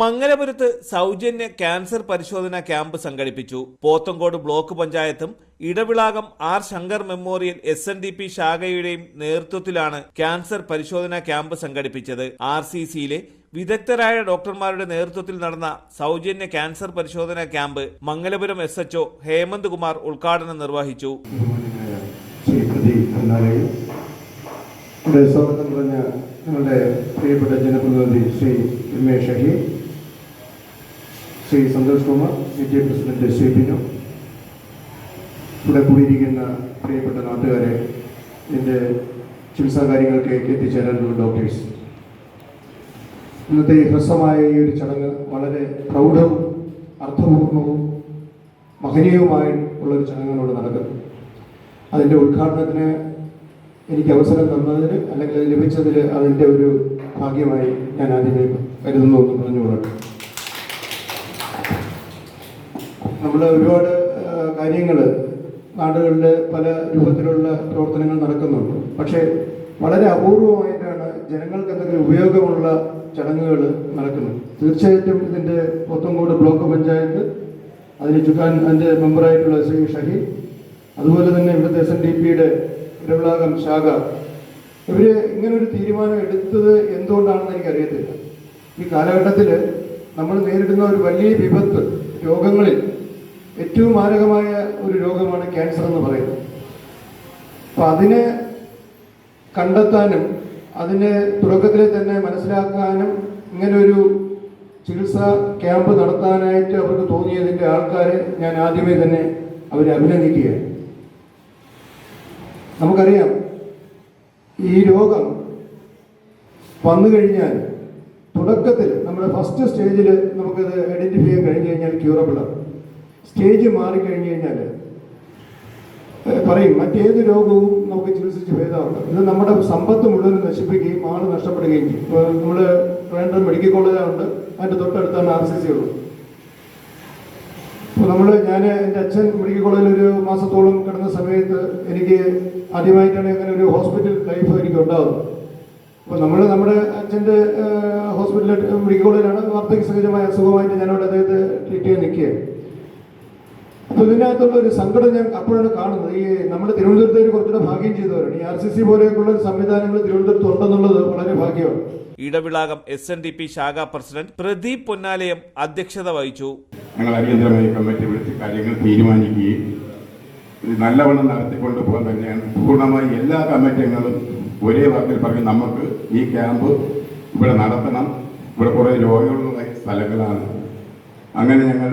മംഗലപുരത്ത് സൗജന്യ ക്യാൻസർ പരിശോധനാ ക്യാമ്പ് സംഘടിപ്പിച്ചു. പോത്തങ്കോട് ബ്ലോക്ക് പഞ്ചായത്തും Edavilakam R Shankar memorial S N D P ശാഖയുടെയും നേതൃത്വത്തിലാണ് ക്യാൻസർ പരിശോധനാ ക്യാമ്പ് സംഘടിപ്പിച്ചത്. ആർ സി സിയിലെ വിദഗ്ധരായ ഡോക്ടർമാരുടെ നേതൃത്വത്തിൽ നടന്ന സൗജന്യ ക്യാൻസർ പരിശോധനാ camp Mangalapuram S HO Hemanth Kumar ഉദ്ഘാടനം നിർവഹിച്ചു. ഞങ്ങളുടെ പ്രിയപ്പെട്ട ജനപ്രതിനിധി Shri A Shaheer Shri Santhosh Kumar India president Shri Binu. ഇവിടെ കൂടിയിരിക്കുന്ന പ്രിയപ്പെട്ട നാട്ടുകാരെ എന്റെ ചികിത്സാ കാര്യങ്ങൾക്ക് എത്തിച്ചേരാനുള്ള ഡോക്ടേഴ്സ്. ഇന്നത്തെ ഹ്രസ്വമായ ഈ ഒരു ചടങ്ങ് വളരെ പ്രൗഢവും അർത്ഥപൂർണവും മഹനീയവുമായി ഉള്ളൊരു ചടങ്ങുകളോട് നടക്കുന്നു. അതിന്റെ ഉദ്ഘാടനത്തിന് എനിക്ക് അവസരം തന്നതിന് അല്ലെങ്കിൽ ലഭിച്ചതിൽ അതിന്റെ ഒരു ഭാഗ്യമായി ഞാൻ ആദ്യമേ കരുതുന്നു എന്ന് പറഞ്ഞുകൊള്ളട്ടെ. നമ്മൾ ഒരുപാട് കാര്യങ്ങൾ നാടുകളിൽ പല രൂപത്തിലുള്ള പ്രവർത്തനങ്ങൾ നടക്കുന്നുണ്ട്. പക്ഷേ വളരെ അപൂർവമായിട്ടാണ് ജനങ്ങൾക്ക് എന്തെങ്കിലും ഉപയോഗമുള്ള ചടങ്ങുകൾ നടക്കുന്നത്. തീർച്ചയായിട്ടും ഇതിന്റെ പോത്തങ്കോട് ബ്ലോക്ക് പഞ്ചായത്ത് അതിന് ചുക്കാൻ അതിന്റെ മെമ്പറായിട്ടുള്ള ശ്രീ ഷഹീദ് അതുപോലെ തന്നെ ഇവിടുത്തെ എസ് എൻ ഡി പിയുടെ ഇരവിളാകം ശാഖ. ഇവർ ഇങ്ങനെ ഒരു തീരുമാനം എടുത്തത് എന്തുകൊണ്ടാണെന്ന് എനിക്കറിയത്തില്ല. ഈ കാലഘട്ടത്തിൽ നമ്മൾ നേരിടുന്ന ഒരു വലിയ വിപത്ത് രോഗങ്ങളിൽ ഏറ്റവും മാരകമായ ഒരു രോഗമാണ് ക്യാൻസർ എന്ന് പറയുന്നത്. അപ്പൊ അതിനെ കണ്ടെത്താനും അതിനെ തുടക്കത്തിൽ തന്നെ മനസ്സിലാക്കാനും ഇങ്ങനൊരു ചികിത്സാ ക്യാമ്പ് നടത്താനായിട്ട് അവർക്ക് തോന്നിയതിന്റെ ആൾക്കാരെ ഞാൻ ആദ്യമേ തന്നെ അവരെ അഭിനന്ദിക്കുകയാണ്. നമുക്കറിയാം ഈ രോഗം വന്നു കഴിഞ്ഞാൽ തുടക്കത്തിൽ നമ്മുടെ ഫസ്റ്റ് സ്റ്റേജിൽ നമുക്കത് ഐഡന്റിഫൈ ചെയ്യാൻ കഴിഞ്ഞു കഴിഞ്ഞാൽ ക്യൂറബിളാണ് സ്റ്റേജ് മാറിക്കഴിഞ്ഞു കഴിഞ്ഞാൽ പറയും മറ്റേത് രോഗവും നമുക്ക് ചികിത്സിച്ച് ഭേദമാക്കാം. ഇത് നമ്മുടെ സമ്പത്ത് മുഴുവൻ നശിപ്പിക്കുകയും ആൾ നഷ്ടപ്പെടുകയും ചെയ്യും. നമ്മൾ വേണ്ട മെഡിക്കൽ കോളേജുണ്ട് അതിന്റെ തൊട്ടടുത്താണ് ആർ സി സി ഉള്ളത്. അപ്പോൾ നമ്മൾ ഞാൻ എന്റെ അച്ഛൻ മെഡിക്കൽ കോളേജിൽ ഒരു മാസത്തോളം കിടന്ന സമയത്ത് എനിക്ക് ആദ്യമായിട്ടാണ് അങ്ങനെ ഒരു ഹോസ്പിറ്റൽ ലൈഫ് എനിക്ക് ഉണ്ടാകുന്നത് അപ്പോൾ നമ്മൾ നമ്മുടെ അച്ഛന്റെ ഹോസ്പിറ്റലിൽ മെഡിക്കൽ കോളേജിലാണ് വാർദ്ധക്യ സഹജമായ അസുഖമായിട്ട് ഞാനവിടെ അദ്ദേഹത്തെ ട്രീറ്റ് ചെയ്യാൻ നിൽക്കുകയാണ്. അപ്പോൾ ഇതിനകത്തുള്ള ഒരു സങ്കടം ഞാൻ അപ്പോഴാണ് കാണുന്നത്. ഈ നമ്മുടെ തിരുവനന്തപുരത്തേക്ക് കുറച്ചുകൂടെ ഭാഗ്യം ചെയ്തവരാണ്. ഈ ആർ സി സി പോലെയൊക്കെയുള്ള സംവിധാനങ്ങൾ തിരുവനന്തപുരത്ത് ഉണ്ടെന്നുള്ളത് വളരെ ഭാഗ്യമാണ്. Edavilakam S N D P ശാഖാ പ്രസിഡന്റ് പ്രദീപ് പൊന്നാലയം അധ്യക്ഷത വഹിച്ചു. ഞങ്ങൾ അടിയന്തരമായി കമ്മിറ്റി വിളിച്ച് കാര്യങ്ങൾ തീരുമാനിക്കുകയും നല്ലവണ്ണം നടത്തിക്കൊണ്ട് പോകാൻ തന്നെയാണ്. പൂർണമായി എല്ലാ കമ്മിറ്റികളും അംഗങ്ങളും ഒരേ വാക്കിൽ പറഞ്ഞ് നമുക്ക് ഈ ക്യാമ്പ് ഇവിടെ നടത്തണം. ഇവിടെ കുറേ രോഗങ്ങളുള്ള സ്ഥലങ്ങളാണ്. അങ്ങനെ ഞങ്ങൾ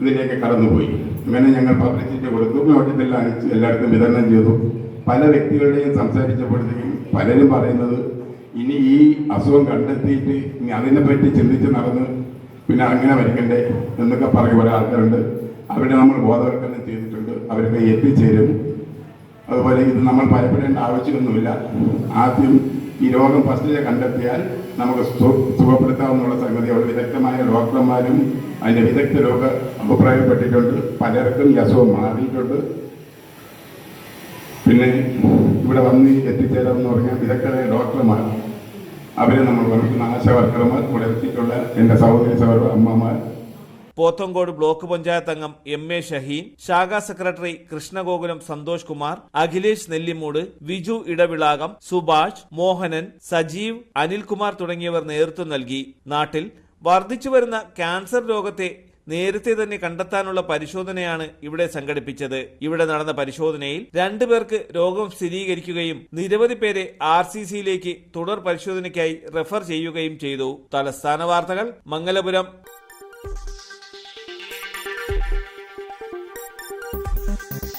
ഇതിലേക്ക് കടന്നുപോയി. അങ്ങനെ ഞങ്ങൾ പബ്ലിസിറ്റി കൊടുത്തു. നോട്ടത്തെല്ലാം അയച്ചു എല്ലായിടത്തും വിതരണം ചെയ്തു. പല വ്യക്തികളുടെയും സംസാരിച്ചപ്പോഴത്തേക്കും പലരും പറയുന്നത് ഇനി ഈ അസുഖം കണ്ടെത്തിയിട്ട് ഇനി അതിനെപ്പറ്റി ചിന്തിച്ച് നടന്ന് പിന്നെ അങ്ങനെ വരയ്ക്കണ്ടേ എന്നൊക്കെ പറയും പല ആൾക്കാരുണ്ട്. അവരെ നമ്മൾ ബോധവൽക്കരണം ചെയ്തിട്ടുണ്ട്. അവരൊക്കെ എത്തിച്ചേരും. അതുപോലെ ഇത് നമ്മൾ ഭയപ്പെടേണ്ട ആവശ്യമൊന്നുമില്ല. ആദ്യം ഈ രോഗം ഫസ്റ്റിലെ കണ്ടെത്തിയാൽ നമുക്ക് സു- സുഖപ്പെടുത്താവുന്നുള്ള സംഗതി അവിടെ വിദഗ്ധമായ ഡോക്ടർമാരും അതിന്റെ രോഗ അഭിപ്രായപ്പെട്ടിട്ടുണ്ട്. പലർക്കും ഈ അസുഖം മാറിയിട്ടുണ്ട്. പിന്നെ ഇവിടെ വന്ന് എത്തിച്ചേരാമെന്ന് പറഞ്ഞാൽ വിദഗ്ധരായ ഡോക്ടർമാർ അവരെ നമ്മൾ വളർത്തുന്ന ആശാവർക്കർമാർ ഇവിടെ എത്തിയിട്ടുള്ള എന്റെ സഹോദരി സഹോദര അമ്മമാർ പോത്തങ്കോട് ബ്ലോക്ക് പഞ്ചായത്ത് അംഗം എം എ ഷഹീൻ ശാഖാ സെക്രട്ടറി കൃഷ്ണഗോകുലം സന്തോഷ് കുമാർ അഖിലേഷ് നെല്ലിമൂട് വിജു ഇടവിളാകം സുഭാഷ് മോഹനൻ സജീവ് അനിൽകുമാർ തുടങ്ങിയവർ നേതൃത്വം നൽകി. നാട്ടിൽ വർദ്ധിച്ചുവരുന്ന ക്യാൻസർ രോഗത്തെ നേരത്തെ തന്നെ കണ്ടെത്താനുള്ള പരിശോധനയാണ് ഇവിടെ സംഘടിപ്പിച്ചത്. ഇവിടെ നടന്ന പരിശോധനയിൽ രണ്ടുപേർക്ക് രോഗം സ്ഥിരീകരിക്കുകയും നിരവധി പേരെ ആർ സി സിയിലേക്ക് തുടർ പരിശോധനയ്ക്കായി റെഫർ ചെയ്യുകയും ചെയ്തു. തലസ്ഥാന വാർത്തകൾ മംഗലപുരം.